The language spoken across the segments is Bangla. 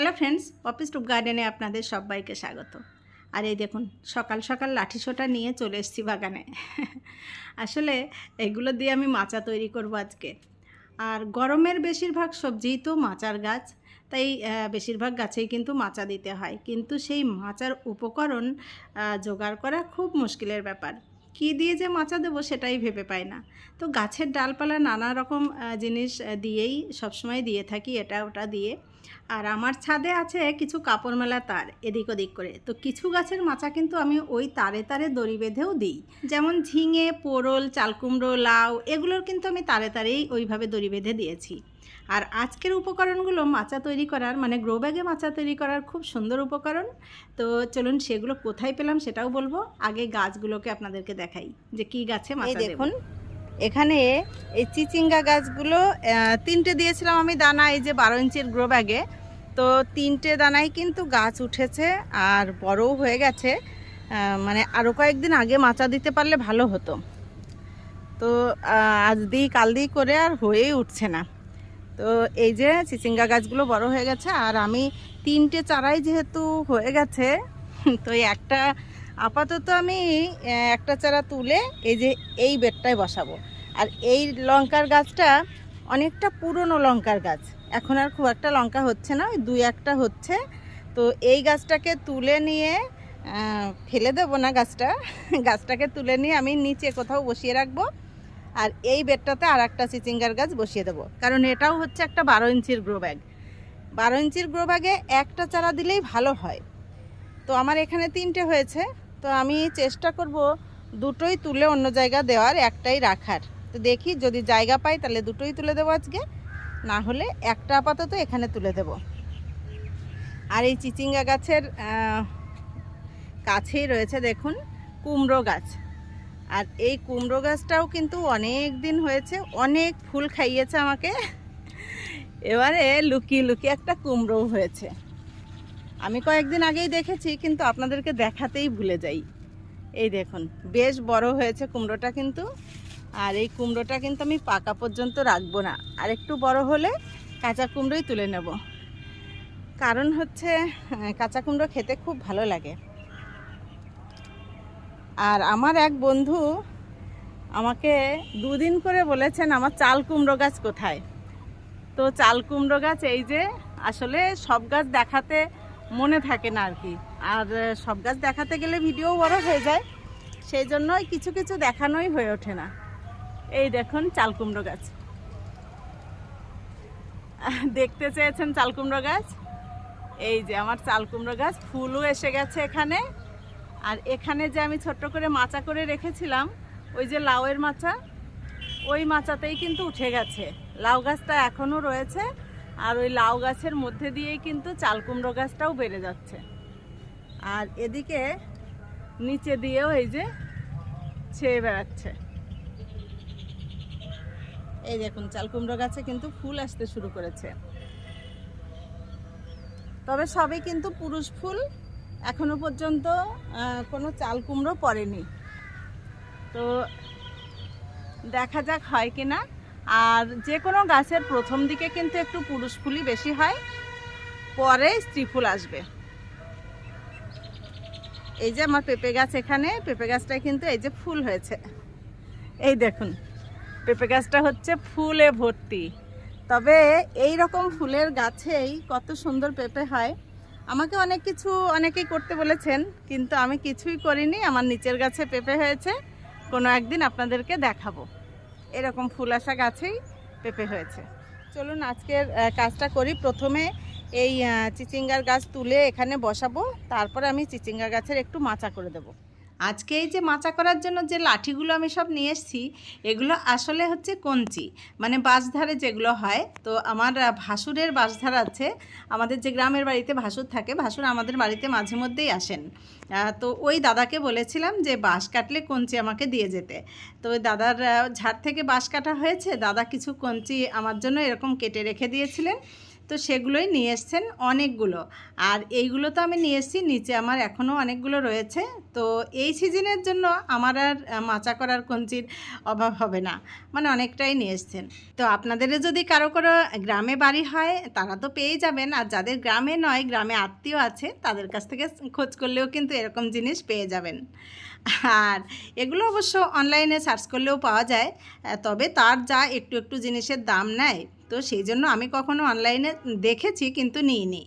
হ্যালো ফ্রেন্ডস, অফিস টুপ গার্ডেনে আপনাদের সবাইকে স্বাগত। আর এই দেখুন, সকাল সকাল লাঠি সোটা নিয়ে চলে এসেছি বাগানে। আসলে এগুলো দিয়ে আমি মাচা তৈরি করব আজকে। আর গরমের বেশিরভাগ সবজিই তো মাচার গাছ, তাই বেশিরভাগ গাছেই কিন্তু মাচা দিতে হয়। কিন্তু সেই মাচার উপকরণ জোগাড় করা খুব মুশকিলের ব্যাপার। কী দিয়ে যে মাচা দেবো সেটাই ভেবে পাই না। তো গাছের ডালপালা নানা রকম জিনিস দিয়েই সবসময় দিয়ে থাকি এটা ওটা দিয়ে। আর আমার ছাদে আছে কিছু কাপড় মেলা তার এদিক ওদিক করে। তো কিছু গাছের মাচা কিন্তু আমি ওই তারে তারে দড়ি বেঁধেও দিই। যেমন ঝিঙে পোড়ল চালকুমড়ো, লাউ এগুলোর কিন্তু আমি তারে তারেই ওইভাবে দড়ি বেঁধে দিয়েছি। আর আজকের উপকরণগুলো মাচা তৈরি করার মানে গ্রো ব্যাগে মাচা তৈরি করার খুব সুন্দর উপকরণ। তো চলুন সেগুলো কোথায় পেলাম সেটাও বলব। আগে গাছগুলোকে আপনাদেরকে দেখাই যে কি গাছে মাচা দেখুন এখানে এই চিচিঙ্গা গাছগুলো তিনটে দিয়েছিলাম আমি দানা এই যে বারো ইঞ্চির গ্রো ব্যাগে। তো তিনটে দানাই কিন্তু গাছ উঠেছে আর বড়ও হয়ে গেছে। মানে আরও কয়েকদিন আগে মাচা দিতে পারলে ভালো হতো। তো আজ দিই কাল দিই করে আর হয়েই উঠছে না। তো এই যে চিচিঙ্গা গাছগুলো বড় হয়ে গেছে, আর আমি তিনটে চারাই যেহেতু হয়ে গেছে, তো একটা আপাতত আমি একটা চারা তুলে এই যে এই বেডটায় বসাবো। আর এই লঙ্কার গাছটা অনেকটা পুরনো লঙ্কার গাছ, এখন আর খুব একটা লঙ্কা হচ্ছে না, ওই দুই একটা হচ্ছে। তো এই গাছটাকে তুলে নিয়ে ফেলে দেবো না গাছটা, গাছটাকে তুলে নিয়ে আমি নিচে কোথাও বসিয়ে রাখব। আর এই বেডটাতে আর একটা চিচিঙ্গার গাছ বসিয়ে দেবো। কারণ এটাও হচ্ছে একটা বারো ইঞ্চির গ্রো ব্যাগ বারো ইঞ্চির গ্রো ব্যাগে একটা চারা দিলেই ভালো হয়। তো আমার এখানে তিনটে হয়েছে। তো আমি চেষ্টা করব দুটোই তুলে অন্য জায়গা দেওয়ার, একটাই রাখার। তো দেখি যদি জায়গা পাই তাহলে দুটোই তুলে দেবো আজকে। না হলে একটা আপাতত এখানে তুলে দেব। আর এই চিচিঙ্গা গাছের কাছেই রয়েছে দেখুন, কুমড়ো গাছ। আর এই কুমড়ো গাছটাও কিন্তু অনেক দিন হয়েছে, অনেক ফুল খাইয়েছে আমাকে। এবারে লুকিয়ে লুকিয়ে একটা কুমড়ো হয়েছে। আমি কয়েকদিন আগেই দেখেছি, কিন্তু আপনাদেরকে দেখাতেই ভুলে যাই। এই দেখুন, বেশ বড় হয়েছে কুমড়োটা কিন্তু। আর এই কুমড়োটা কিন্তু আমি পাকা পর্যন্ত রাখব না। আর একটু বড় হলে কাঁচা কুমড়োই তুলে নেব। কারণ হচ্ছে কাঁচা কুমড়ো খেতে খুব ভালো লাগে। আর আমার এক বন্ধু আমাকে দুদিন করে বলেছেন, আমার চাল কুমড়ো গাছ কোথায়? তো চাল কুমড়ো গাছ এই যে আসলে সব গাছ দেখাতে মনে থাকে না আর কি আর সব গাছ দেখাতে গেলে ভিডিও বড় হয়ে যায়, সেই জন্যই কিছু কিছু দেখানোই হয়ে ওঠে না। এই দেখুন চাল কুমড়ো গাছ। দেখতে চেয়েছেন চাল কুমড়ো গাছ? এই যে আমার চাল কুমড়ো গাছ, ফুলও এসে গেছে এখানে। আর এখানে যে আমি ছোট্ট করে মাচা করে রেখেছিলাম, ওই যে লাউয়ের মাচা, ওই মাচাতেই কিন্তু উঠে গেছে। লাউ গাছটা এখনও রয়েছে আর ওই লাউ গাছের মধ্যে দিয়েই কিন্তু চাল কুমড়ো গাছটাও বেড়ে যাচ্ছে। আর এদিকে নিচে দিয়েও এই যে ছেয়ে বেড়াচ্ছে। এই দেখুন, চাল কুমড়ো গাছে কিন্তু ফুল আসতে শুরু করেছে। তবে সবই কিন্তু পুরুষ ফুল এখনও পর্যন্ত কোনো চাল কুমড়ো পড়েনি। তো দেখা যাক হয় কি না আর যে কোনো গাছের প্রথম দিকে কিন্তু একটু পুরুষ ফুলই বেশি হয়, পরে স্ত্রী ফুল আসবে। এই যে আমার পেঁপে গাছ এখানে, পেঁপে গাছটায় কিন্তু এই যে ফুল হয়েছে। এই দেখুন, পেঁপে গাছটা হচ্ছে ফুলে ভর্তি। তবে এই রকম ফুলের গাছেই কত সুন্দর পেঁপে হয়। আমাকে অনেক কিছু অনেকেই করতে বলেছেন, কিন্তু আমি কিছুই করিনি, আমার নিচের গাছে পেঁপে হয়েছে, কোনো একদিন আপনাদেরকে দেখাবো। এরকম ফুল আসা গাছেই পেঁপে হয়েছে। চলুন আজকের কাজটা করি। প্রথমে এই চিচিঙ্গার গাছ তুলে এখানে বসাবো, তারপর আমি চিচিঙ্গা গাছের একটু মাচা করে দেবো। আজকে এই যে মাচা করার জন্য যে লাঠিগুলো আমি সব নিয়ে এসেছি, এগুলো আসলে হচ্ছে কঞ্চি। মানে বাঁশধারে যেগুলো হয়, তো আমার ভাসুরের বাঁশধার আছে। আমাদের যে গ্রামের বাড়িতে ভাসুর থাকে, ভাসুর আমাদের বাড়িতে মাঝে মধ্যেই আসেন। তো ওই দাদাকে বলেছিলাম যে বাঁশ কাটলে কঞ্চি আমাকে দিয়ে যেতে। তো ওই দাদার ঝাড় থেকে বাঁশ কাটা হয়েছে, দাদা কিছু কঞ্চি আমার জন্য এরকম কেটে রেখে দিয়েছিলেন। তো সেগুলোই নিয়ে এসছেন অনেকগুলো। আর এইগুলো তো আমি নিয়ে এসেছি, নিচে আমার এখনও অনেকগুলো রয়েছে। তো এই সিজনের জন্য আমার আর মাচা করার কঞ্চির অভাব হবে না। মানে অনেকটাই নিয়ে এসছেন। তো আপনাদেরও যদি কারও কারও গ্রামে বাড়ি হয়, তারা তো পেয়েই যাবেন। আর যাদের গ্রামে নয়, গ্রামে আত্মীয় আছে, তাদের কাছ থেকে খোঁজ করলেও কিন্তু এরকম জিনিস পেয়ে যাবেন। আর এগুলো অবশ্য অনলাইনে সার্চ করলেও পাওয়া যায়। তবে তার যা একটু একটু জিনিসের দাম নেয় তো সেই জন্য আমি কখনো অনলাইনে দেখেছি কিন্তু নিইনি।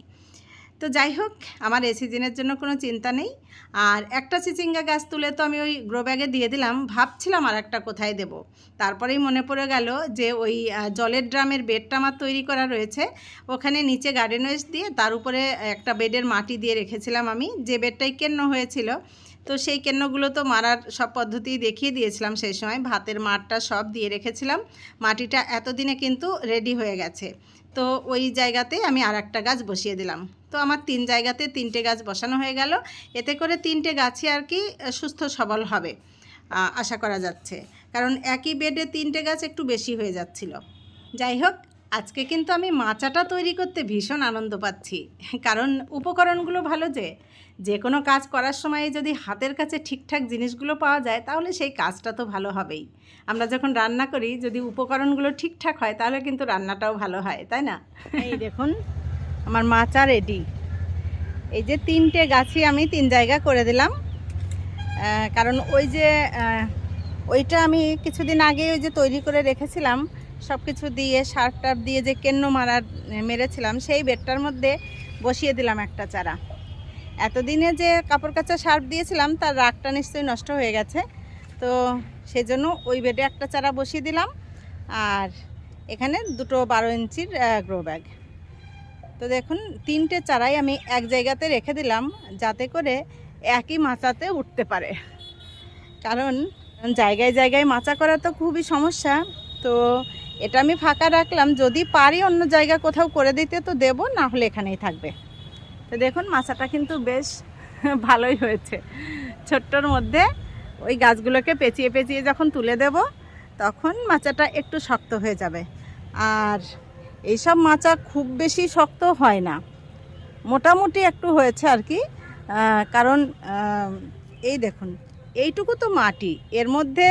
তো যাই হোক, আমার এই সিজনের জন্য কোনো চিন্তা নেই। আর একটা চিচিঙ্গা গাছ তুলে তো আমি ওই গ্রো ব্যাগে দিয়ে দিলাম। ভাবছিলাম আর একটা কোথায় দেব। তারপরেই মনে পড়ে গেল যে ওই জলের ড্রামের বেডটা আমার তৈরি করা রয়েছে। ওখানে নিচে গার্ডেন ওয়েস্ট দিয়ে তার উপরে একটা বেডের মাটি দিয়ে রেখেছিলাম আমি। যে বেডটাই কেন্ন হয়েছিল তো সেই কেন্নগুলো তো মারার সব পদ্ধতি দেখিয়ে দিয়েছিলাম সেই সময়। ভাতের মাঠটা সব দিয়ে রেখেছিলাম। মাটিটা এতদিনে কিন্তু রেডি হয়ে গেছে। তো ওই জায়গাতে আমি আর একটা গাছ বসিয়ে দিলাম। তো আমার তিন জায়গাতে তিনটে গাছ বসানো হয়ে গেল। এতে করে তিনটে গাছই আর কি সুস্থ সবল হবে আশা করা যাচ্ছে। কারণ একই বেডে তিনটে গাছ একটু বেশি হয়ে যাচ্ছিল। যাই হোক, আজকে কিন্তু আমি মাচাটা তৈরি করতে ভীষণ আনন্দ পাচ্ছি। কারণ উপকরণগুলো ভালো যে যে কোনো কাজ করার সময় যদি হাতের কাছে ঠিকঠাক জিনিসগুলো পাওয়া যায় তাহলে সেই কাজটা তো ভালো হবেই। আমরা যখন রান্না করি যদি উপকরণগুলো ঠিকঠাক হয় তাহলে কিন্তু রান্নাটাও ভালো হয় তাই না? এই দেখুন আমার মাচা রেডি। এই যে তিনটে গাছই আমি তিন জায়গা করে দিলাম। কারণ ওই যে ওইটা আমি কিছুদিন আগে ওই যে তৈরি করে রেখেছিলাম। সব কিছু দিয়ে সার টার দিয়ে যে কেন্ন মারার মেরেছিলাম সেই বেডটার মধ্যে বসিয়ে দিলাম একটা চারা। এতদিনে যে কাপড় কাচা সার্ফ দিয়েছিলাম, তার রাগটা নিশ্চয়ই নষ্ট হয়ে গেছে। তো সেই জন্য ওই বেডে একটা চারা বসিয়ে দিলাম। আর এখানে দুটো বারো ইঞ্চির গ্রো ব্যাগ তো দেখুন, তিনটে চারাই আমি এক জায়গাতে রেখে দিলাম, যাতে করে একই মাচাতে উঠতে পারে। কারণ জায়গায় জায়গায় মাচা করা তো খুবই সমস্যা। তো এটা আমি ফাঁকা রাখলাম। যদি পারি অন্য জায়গা কোথাও করে দিতে, তো দেবো, না হলে এখানেই থাকবে। তো দেখুন মাচাটা কিন্তু বেশ ভালোই হয়েছে। ছোট্টর মধ্যে ওই গাছগুলোকে পেঁচিয়ে পেঁচিয়ে যখন তুলে দেব, তখন মাচাটা একটু শক্ত হয়ে যাবে। আর এইসব মাচা খুব বেশি শক্ত হয় না। মোটামুটি একটু হয়েছে আর কি। কারণ এই দেখুন, এইটুকু তো মাটি। এর মধ্যে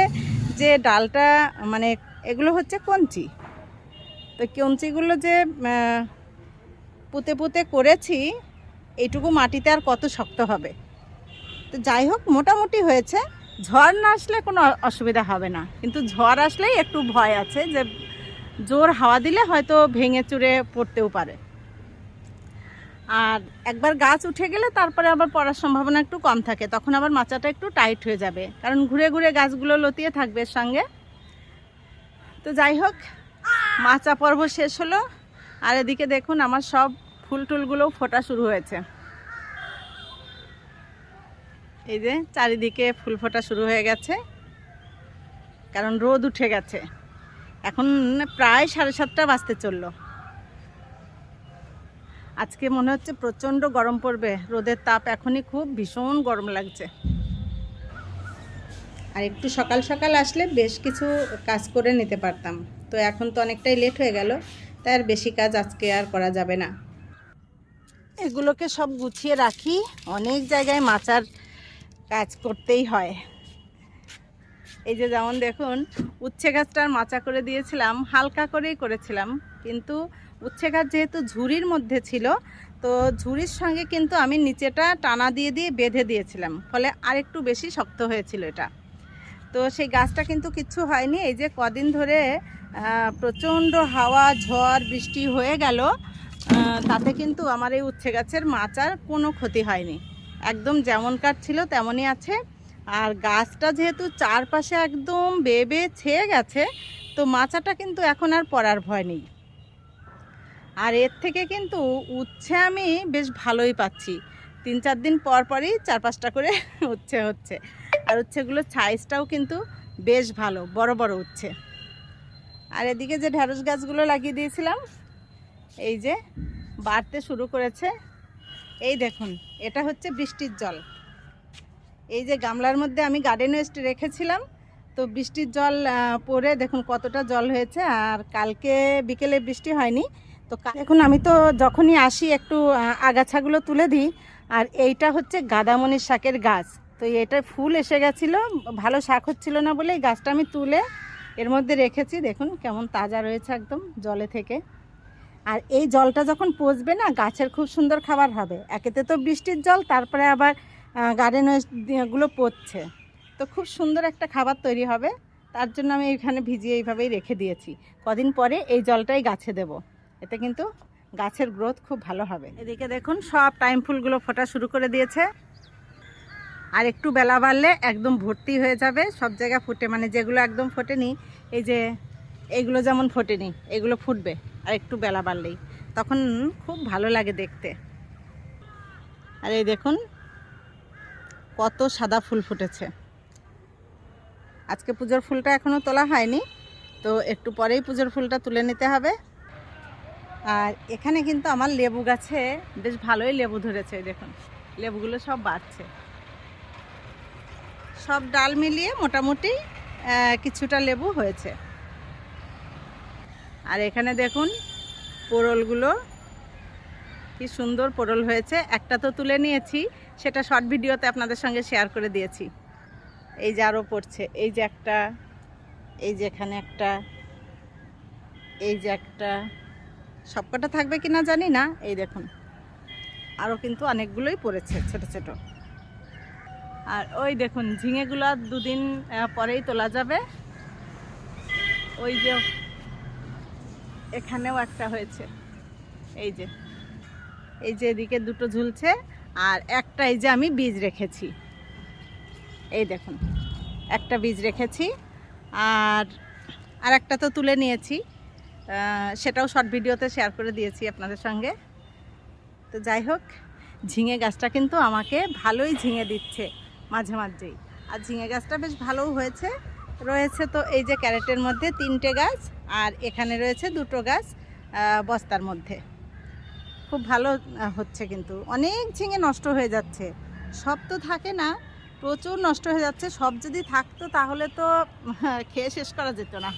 যে ডালটা মানে এগুলো হচ্ছে কঞ্চি। তো কঞ্চিগুলো যে পুঁতে পুঁতে করেছি এইটুকু মাটিতে আর কত শক্ত হবে? তো যাই হোক, মোটামুটি হয়েছে। ঝড় না আসলে কোনো অসুবিধা হবে না। কিন্তু ঝড় আসলেই একটু ভয় আছে যে জোর হাওয়া দিলে হয়তো ভেঙে চুরে পড়তেও পারে। আর একবার গাছ উঠে গেলে তারপরে আবার পড়ার সম্ভাবনা একটু কম থাকে। তখন আবার মাচাটা একটু টাইট হয়ে যাবে। কারণ ঘুরে ঘুরে গাছগুলো লতিয়ে থাকবে সঙ্গে। তো যাই হোক, মাচা পর্ব শেষ হলো। আর এদিকে দেখুন, আমার সব ফুল টুলগুলোও ফোটা শুরু হয়েছে। এই যে চারিদিকে ফুল ফোটা শুরু হয়ে গেছে। কারণ রোদ উঠে গেছে। এখন প্রায় সাড়ে সাতটা বাজতে চলল। আজকে মনে হচ্ছে প্রচণ্ড গরম পড়বে। রোদের তাপ এখনই খুব ভীষণ গরম লাগছে। আর একটু সকাল সকাল আসলে বেশ কিছু কাজ করে নিতে পারতাম। তো এখন তো অনেকটাই লেট হয়ে গেল। তাই আর বেশি কাজ আজকে আর করা যাবে না। এগুলোকে সব গুছিয়ে রাখি। অনেক জায়গায় মাচার কাজ করতেই হয়। এই যে যেমন দেখুন, উচ্ছে গাছটার মাচা করে দিয়েছিলাম, হালকা করেই করেছিলাম। কিন্তু উচ্ছে গাছ যেহেতু ঝুড়ির মধ্যে ছিল, তো ঝুড়ির সঙ্গে কিন্তু আমি নিচেটা টানা দিয়ে দিয়ে বেঁধে দিয়েছিলাম। ফলে আরেকটু বেশি শক্ত হয়েছিল এটা। তো সেই গাছটা কিন্তু কিচ্ছু হয়নি। এই যে কদিন ধরে প্রচণ্ড হাওয়া, ঝড়, বৃষ্টি হয়ে গেল। তাতে কিন্তু আমার এই উচ্ছে গাছের মাচার কোনো ক্ষতি হয়নি। একদম যেমনকার ছিল তেমনই আছে। আর গাছটা যেহেতু চারপাশে একদম বেবে ছেয়ে গেছে, তো মাচাটা কিন্তু এখন আর পড়ার ভয় নেই। আর এর থেকে কিন্তু উচ্ছে আমি বেশ ভালোই পাচ্ছি। তিন চার দিন পর পরই চার পাঁচটা করে উচ্ছে হচ্ছে। আর উচ্ছেগুলোর সাইজটাও কিন্তু বেশ ভালো, বড় বড় উচ্ছে। আর এদিকে যে ঢ্যাঁড়স গাছগুলো লাগিয়ে দিয়েছিলাম এই যে বাড়তে শুরু করেছে। এই দেখুন, এটা হচ্ছে বৃষ্টির জল। এই যে গামলার মধ্যে আমি গার্ডেন ওয়েস্ট রেখেছিলাম, তো বৃষ্টির জল পরে দেখুন কতটা জল হয়েছে, আর কালকে বিকেলে বৃষ্টি হয়নি। তো এখন আমি তো যখনই আসি, একটু আগাছাগুলো তুলে দিই, আর এইটা হচ্ছে গাদামনির শাকের গাছ। তো এটা ফুল এসে গেছিল, ভালো শাক হচ্ছিল না বলে এই গাছটা আমি তুলে এর মধ্যে রেখেছি। দেখুন কেমন তাজা রয়েছে একদম জলে থেকে। আর এই জলটা যখন পচবে না, গাছের খুব সুন্দর খাবার হবে। একেতে তো বৃষ্টির জল, তারপরে আবার গার্ডেনগুলো পচছে তো খুব সুন্দর একটা খাবার তৈরি হবে। তার জন্য আমি এখানে ভিজিয়ে এইভাবেই রেখে দিয়েছি। কদিন পরে এই জলটাই গাছে দেব। এতে কিন্তু গাছের গ্রোথ খুব ভালো হবে। এদিকে দেখুন, সব টাইম ফুলগুলো ফোটা শুরু করে দিয়েছে। আর একটু বেলা বাড়লে একদম ভর্তি হয়ে যাবে। সব জায়গায় ফুটে মানে যেগুলো একদম ফোটেনি, এই যে এইগুলো যেমন ফোটেনি, এগুলো ফুটবে। আর একটু বেলা বাড়লেই। তখন খুব ভালো লাগে দেখতে। আর এই দেখুন, কত সাদা ফুল ফুটেছে। আজকে পুজোর ফুলটা এখনও তোলা হয়নি, তো একটু পরেই পুজোর ফুলটা তুলে নিতে হবে। আর এখানে কিন্তু আমার লেবু গাছে বেশ ভালোই লেবু ধরেছে দেখুন। লেবুগুলো সব বাড়ছে। সব ডাল মিলিয়ে মোটামুটি কিছুটা লেবু হয়েছে। আর এখানে দেখুন পোরলগুলো কি সুন্দর পোরল হয়েছে। একটা তো তুলে নিয়েছি, সেটা শর্ট ভিডিওতে আপনাদের সঙ্গে শেয়ার করে দিয়েছি। এই যে আরও পড়ছে, এই যে একটা, এই যে এখানে একটা, এই যে একটা। সবকটা থাকবে কি না জানি না, এই দেখুন। আরও কিন্তু অনেকগুলোই পড়েছে ছোট ছোট। আর ওই দেখুন, ঝিঙেগুলো দুদিন পরেই তোলা যাবে। ওই যে এখানেও একটা হয়েছে। এই যে এই যে এদিকে দুটো ঝুলছে আর একটা এই যে আমি বীজ রেখেছি। এই দেখুন, একটা বীজ রেখেছি আর আর একটা তো তুলে নিয়েছি। সেটাও শর্ট ভিডিওতে শেয়ার করে দিয়েছি আপনাদের সঙ্গে। তো যাই হোক, ঝিঙে গাছটা কিন্তু আমাকে ভালোই ঝিঙে দিচ্ছে মাঝে মাঝেই। আর ঝিঙে গাছটা বেশ ভালোও হয়েছে। রয়েছে তো এই যে ক্যারেটের মধ্যে তিনটে গাছ। আর এখানে রয়েছে দুটো গাছ বস্তার মধ্যে। খুব ভালো হচ্ছে কিন্তু। অনেক ঝিঙে নষ্ট হয়ে যাচ্ছে। সব তো থাকে না, প্রচুর নষ্ট হয়ে যাচ্ছে। সব যদি থাকতো তাহলে তো খেয়ে শেষ করা যেত না।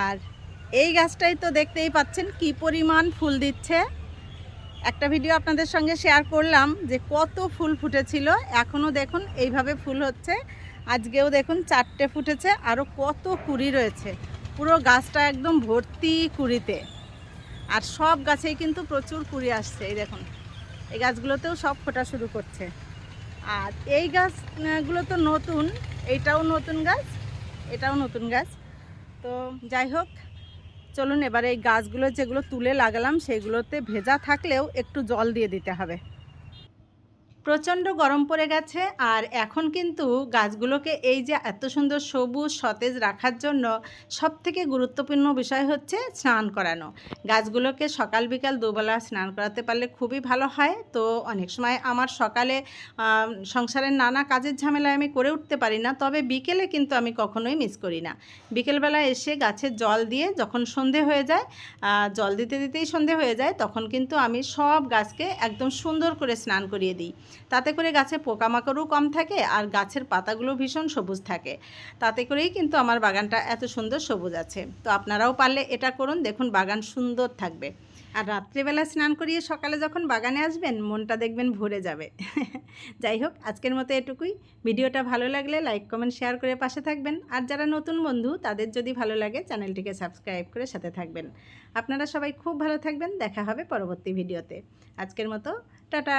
আর এই গাছটাই তো দেখতেই পাচ্ছেন কি পরিমাণ ফুল দিচ্ছে। একটা ভিডিও আপনাদের সঙ্গে শেয়ার করলাম যে কত ফুল ফুটেছিল। এখনও দেখুন, এইভাবে ফুল হচ্ছে। আজকেও দেখুন চারটে ফুটেছে আরও কত কুড়ি রয়েছে। পুরো গাছটা একদম ভর্তি কুড়িতে। আর সব গাছেই কিন্তু প্রচুর কুড়ি আসছে, এই দেখুন। এই গাছগুলোতেও সব ফোটা শুরু করছে। আর এই গাছগুলো তো নতুন এইটাও নতুন গাছ, এটাও নতুন গাছ। তো যাই হোক, চলুন এবার এই গাছগুলো যেগুলো তুলে লাগালাম, সেগুলোতে ভেজা থাকলেও একটু জল দিয়ে দিতে হবে। প্রচণ্ড গরম পড়ে গেছে আর এখন কিন্তু গাছগুলোকে এই যে এত সুন্দর সবুজ, সতেজ রাখার জন্য সব থেকে গুরুত্বপূর্ণ বিষয় হচ্ছে স্নান করানো। গাছগুলোকে সকাল বিকাল দুবেলা স্নান করাতে পারলে খুবই ভালো হয়। তো অনেক সময় আমার সকালে সংসারের নানা কাজের ঝামেলায় আমি করে উঠতে পারি না, তবে বিকেলে কিন্তু আমি কখনোই মিস করি না। বিকেলবেলা এসে গাছের জল দিয়ে যখন সন্ধে হয়ে যায় জল দিতে দিতেই সন্ধে হয়ে যায়, তখন কিন্তু আমি সব গাছকে একদম সুন্দর করে স্নান করিয়ে দিই। তাতে করে গাছে পোকামাকড়ও কম থাকে আর গাছের পাতাগুলো ভীষণ সবুজ থাকে। তাতে করেই কিন্তু আমার বাগানটা এত সুন্দর সবুজ আছে। তো আপনারাও পারলে এটা করুন, দেখুন বাগান সুন্দর থাকবে। আর রাত্রিবেলা স্নান করিয়ে সকালে যখন বাগানে আসবেন, মনটা দেখবেন ভরে যাবে। যাই হোক, আজকের মতো এটুকুই। ভিডিওটা ভালো লাগলে লাইক, কমেন্ট, শেয়ার করে পাশে থাকবেন। আর যারা নতুন বন্ধু, তাদের যদি ভালো লাগে চ্যানেলটিকে সাবস্ক্রাইব করে সাথে থাকবেন। আপনারা সবাই খুব ভালো থাকবেন। দেখা হবে পরবর্তী ভিডিওতে। আজকের মতো, টাটা!